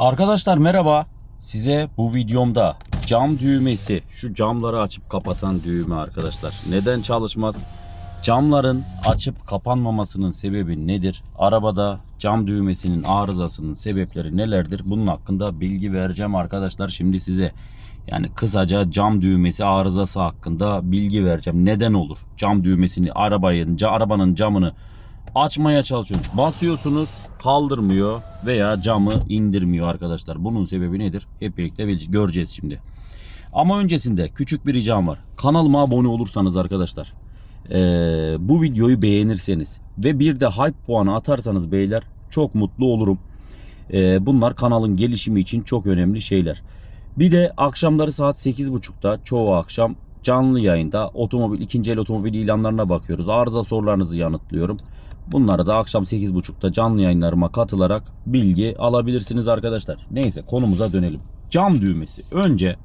Arkadaşlar merhaba. Size bu videomda cam düğmesi, şu camları açıp kapatan düğme arkadaşlar. Neden çalışmaz? Camların açıp kapanmamasının sebebi nedir? Arabada cam düğmesinin arızasının sebepleri nelerdir? Bunun hakkında bilgi vereceğim arkadaşlar şimdi size. Yani kısaca cam düğmesi arızası hakkında bilgi vereceğim. Neden olur? Cam düğmesini arabanın, arabanın camını açmaya çalışıyorsunuz. Basıyorsunuz kaldırmıyor veya camı indirmiyor arkadaşlar. Bunun sebebi nedir? Hep birlikte göreceğiz şimdi. Ama öncesinde küçük bir ricam var. Kanalıma abone olursanız arkadaşlar eee, bu videoyu beğenirseniz ve bir de hype puanı atarsanız beyler çok mutlu olurum. Eee, bunlar kanalın gelişimi için çok önemli şeyler. Bir de akşamları saat 8.30'da çoğu akşam canlı yayında otomobil ikinci el otomobil ilanlarına bakıyoruz. Arıza sorularınızı yanıtlıyorum. Bunları da akşam 8.30'da canlı yayınlarıma katılarak bilgi alabilirsiniz arkadaşlar. Neyse konumuza dönelim. Cam düğmesi. Önce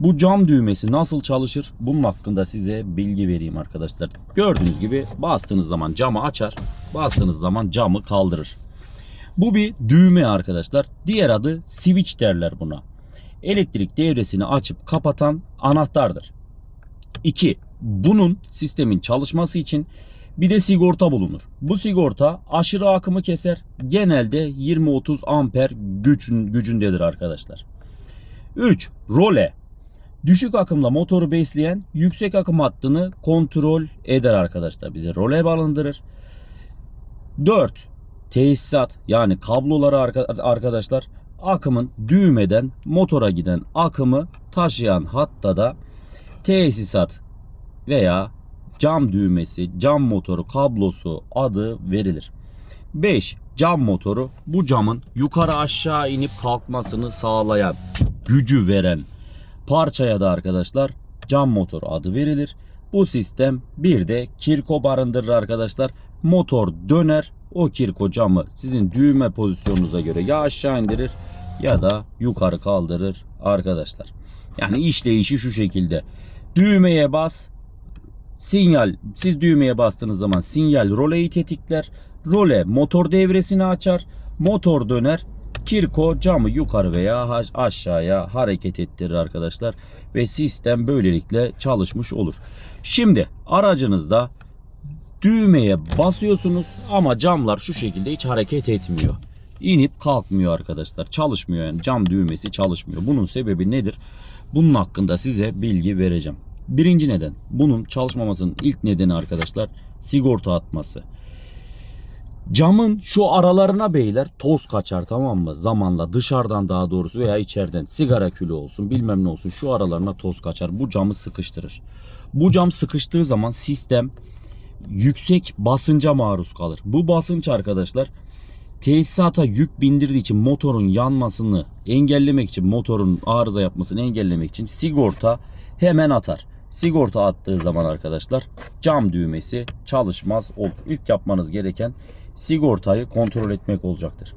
bu cam düğmesi nasıl çalışır? Bunun hakkında size bilgi vereyim arkadaşlar. Gördüğünüz gibi bastığınız zaman camı açar, bastığınız zaman camı kaldırır. Bu bir düğme arkadaşlar. Diğer adı switch derler buna. Elektrik devresini açıp kapatan anahtardır. 2. Bunun sistemin çalışması için bir de sigorta bulunur. Bu sigorta aşırı akımı keser. Genelde 20-30 amper gücün, gücündedir arkadaşlar. 3. Role. Düşük akımla motoru besleyen yüksek akım hattını kontrol eder arkadaşlar. Bir de role bağlandırır. 4. Tesisat yani kabloları arka- arkadaşlar akımın düğmeden motora giden akımı taşıyan hatta da tesisat veya cam düğmesi, cam motoru kablosu adı verilir. 5. Cam motoru bu camın yukarı aşağı inip kalkmasını sağlayan, gücü veren parçaya da arkadaşlar cam motoru adı verilir. Bu sistem bir de kirko barındırır arkadaşlar. Motor döner o kirko camı sizin düğme pozisyonunuza göre ya aşağı indirir ya da yukarı kaldırır arkadaşlar. Yani işleyişi şu şekilde. Düğmeye bas, sinyal siz düğmeye bastığınız zaman sinyal roleyi tetikler. Role motor devresini açar. Motor döner. Kirko camı yukarı veya aşağıya hareket ettirir arkadaşlar. Ve sistem böylelikle çalışmış olur. Şimdi aracınızda düğmeye basıyorsunuz ama camlar şu şekilde hiç hareket etmiyor. İnip kalkmıyor arkadaşlar. Çalışmıyor yani cam düğmesi çalışmıyor. Bunun sebebi nedir? Bunun hakkında size bilgi vereceğim. Birinci neden. Bunun çalışmamasının ilk nedeni arkadaşlar sigorta atması. Camın şu aralarına beyler toz kaçar tamam mı? Zamanla dışarıdan daha doğrusu veya içeriden sigara külü olsun bilmem ne olsun şu aralarına toz kaçar. Bu camı sıkıştırır. Bu cam sıkıştığı zaman sistem yüksek basınca maruz kalır. Bu basınç arkadaşlar tesisata yük bindirdiği için motorun yanmasını engellemek için motorun arıza yapmasını engellemek için sigorta hemen atar. Sigorta attığı zaman arkadaşlar cam düğmesi çalışmaz olur. İlk yapmanız gereken sigortayı kontrol etmek olacaktır.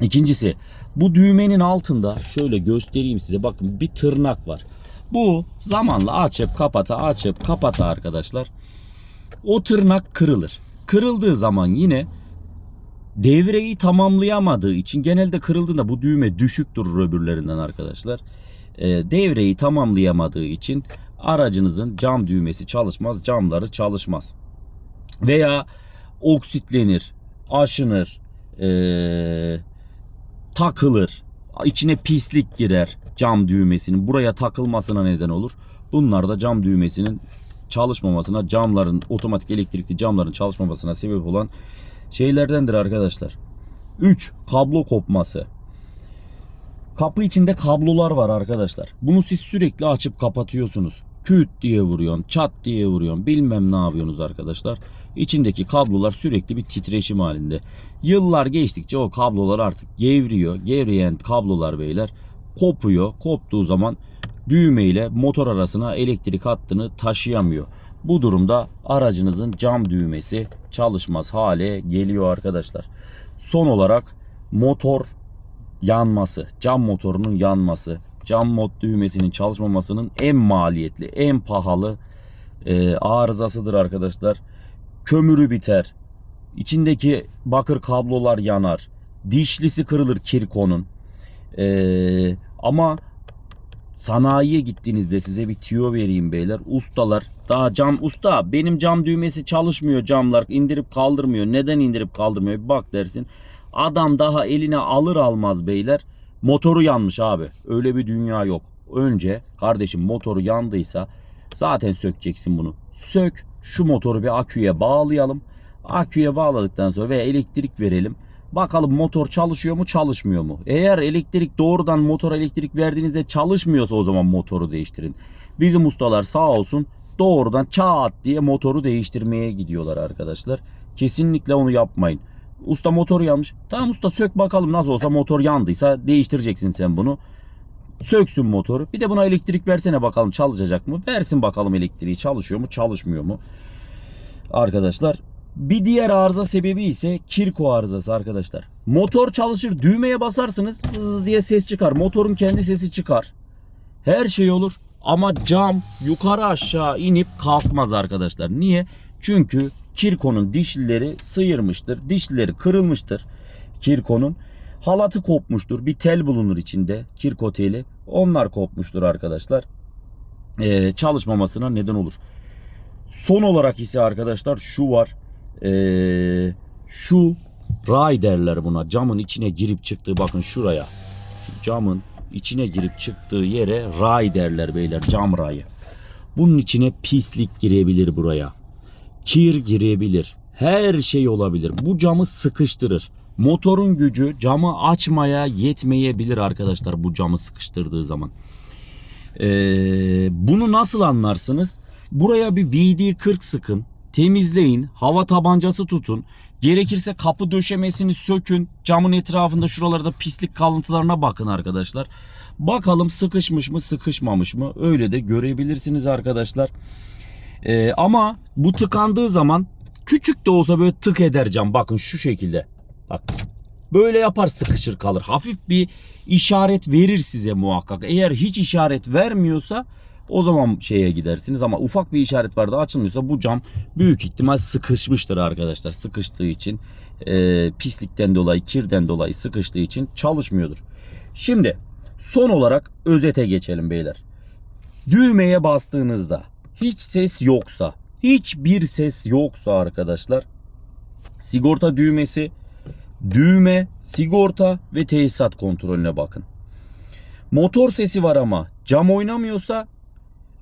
İkincisi bu düğmenin altında şöyle göstereyim size bakın bir tırnak var. Bu zamanla açıp kapata açıp kapata arkadaşlar. O tırnak kırılır. Kırıldığı zaman yine devreyi tamamlayamadığı için genelde kırıldığında bu düğme düşük durur öbürlerinden arkadaşlar. Ee, devreyi tamamlayamadığı için aracınızın cam düğmesi çalışmaz, camları çalışmaz. Veya oksitlenir, aşınır, ee, takılır, içine pislik girer cam düğmesinin buraya takılmasına neden olur. Bunlar da cam düğmesinin çalışmamasına, camların otomatik elektrikli camların çalışmamasına sebep olan şeylerdendir arkadaşlar. 3. Kablo kopması. Kapı içinde kablolar var arkadaşlar. Bunu siz sürekli açıp kapatıyorsunuz. Küt diye vuruyorsun, çat diye vuruyorsun. Bilmem ne yapıyorsunuz arkadaşlar. İçindeki kablolar sürekli bir titreşim halinde. Yıllar geçtikçe o kablolar artık gevriyor. Gevreyen kablolar beyler kopuyor. Koptuğu zaman düğme ile motor arasına elektrik hattını taşıyamıyor. Bu durumda aracınızın cam düğmesi çalışmaz hale geliyor arkadaşlar. Son olarak motor yanması, cam motorunun yanması, cam mod düğmesinin çalışmamasının en maliyetli, en pahalı e, arızasıdır arkadaşlar. Kömürü biter. İçindeki bakır kablolar yanar. Dişlisi kırılır kirkonun. Ee, ama sanayiye gittiğinizde size bir tüyo vereyim beyler. Ustalar daha cam usta benim cam düğmesi çalışmıyor camlar indirip kaldırmıyor. Neden indirip kaldırmıyor bir bak dersin. Adam daha eline alır almaz beyler motoru yanmış abi. Öyle bir dünya yok. Önce kardeşim motoru yandıysa zaten sökeceksin bunu. Sök şu motoru bir aküye bağlayalım. Aküye bağladıktan sonra veya elektrik verelim. Bakalım motor çalışıyor mu çalışmıyor mu? Eğer elektrik doğrudan motora elektrik verdiğinizde çalışmıyorsa o zaman motoru değiştirin. Bizim ustalar sağ olsun doğrudan çat diye motoru değiştirmeye gidiyorlar arkadaşlar. Kesinlikle onu yapmayın. Usta motoru yanmış. Tamam usta sök bakalım nasıl olsa motor yandıysa değiştireceksin sen bunu. Söksün motoru. Bir de buna elektrik versene bakalım çalışacak mı? Versin bakalım elektriği çalışıyor mu çalışmıyor mu? Arkadaşlar bir diğer arıza sebebi ise kirko arızası arkadaşlar. Motor çalışır düğmeye basarsınız hız diye ses çıkar. Motorun kendi sesi çıkar. Her şey olur ama cam yukarı aşağı inip kalkmaz arkadaşlar. Niye? Çünkü kirkonun dişlileri sıyırmıştır. Dişlileri kırılmıştır kirkonun. Halatı kopmuştur. Bir tel bulunur içinde. Kirko teli. Onlar kopmuştur arkadaşlar. Ee, çalışmamasına neden olur. Son olarak ise arkadaşlar şu var. Ee, şu ray derler buna. Camın içine girip çıktığı bakın şuraya. Şu camın içine girip çıktığı yere ray derler beyler. Cam rayı. Bunun içine pislik girebilir buraya. Kir girebilir. Her şey olabilir. Bu camı sıkıştırır. Motorun gücü camı açmaya yetmeyebilir arkadaşlar bu camı sıkıştırdığı zaman. Ee, bunu nasıl anlarsınız? Buraya bir VD40 sıkın. Temizleyin. Hava tabancası tutun. Gerekirse kapı döşemesini sökün. Camın etrafında şuralarda pislik kalıntılarına bakın arkadaşlar. Bakalım sıkışmış mı sıkışmamış mı? Öyle de görebilirsiniz arkadaşlar. Ee, ama bu tıkandığı zaman küçük de olsa böyle tık eder cam. Bakın şu şekilde. Bak böyle yapar sıkışır kalır. Hafif bir işaret verir size muhakkak. Eğer hiç işaret vermiyorsa o zaman şeye gidersiniz ama ufak bir işaret var da açılmıyorsa bu cam büyük ihtimal sıkışmıştır arkadaşlar. Sıkıştığı için e, pislikten dolayı kirden dolayı sıkıştığı için çalışmıyordur. Şimdi son olarak özete geçelim beyler. Düğmeye bastığınızda hiç ses yoksa hiçbir ses yoksa arkadaşlar sigorta düğmesi düğme, sigorta ve tesisat kontrolüne bakın. Motor sesi var ama cam oynamıyorsa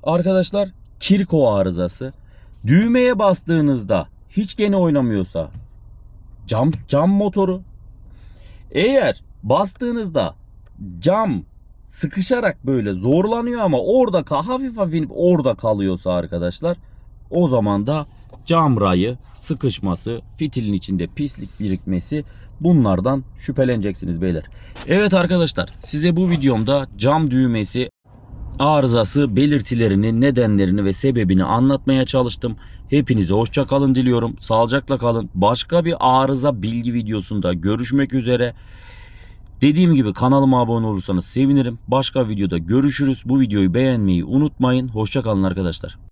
arkadaşlar kirko arızası. Düğmeye bastığınızda hiç gene oynamıyorsa cam cam motoru. Eğer bastığınızda cam sıkışarak böyle zorlanıyor ama orada ka- hafif hafif orada kalıyorsa arkadaşlar o zaman da cam rayı sıkışması, fitilin içinde pislik birikmesi bunlardan şüpheleneceksiniz beyler. Evet arkadaşlar size bu videomda cam düğmesi arızası belirtilerini, nedenlerini ve sebebini anlatmaya çalıştım. Hepinize hoşça kalın diliyorum. Sağlıcakla kalın. Başka bir arıza bilgi videosunda görüşmek üzere. Dediğim gibi kanalıma abone olursanız sevinirim. Başka videoda görüşürüz. Bu videoyu beğenmeyi unutmayın. Hoşça kalın arkadaşlar.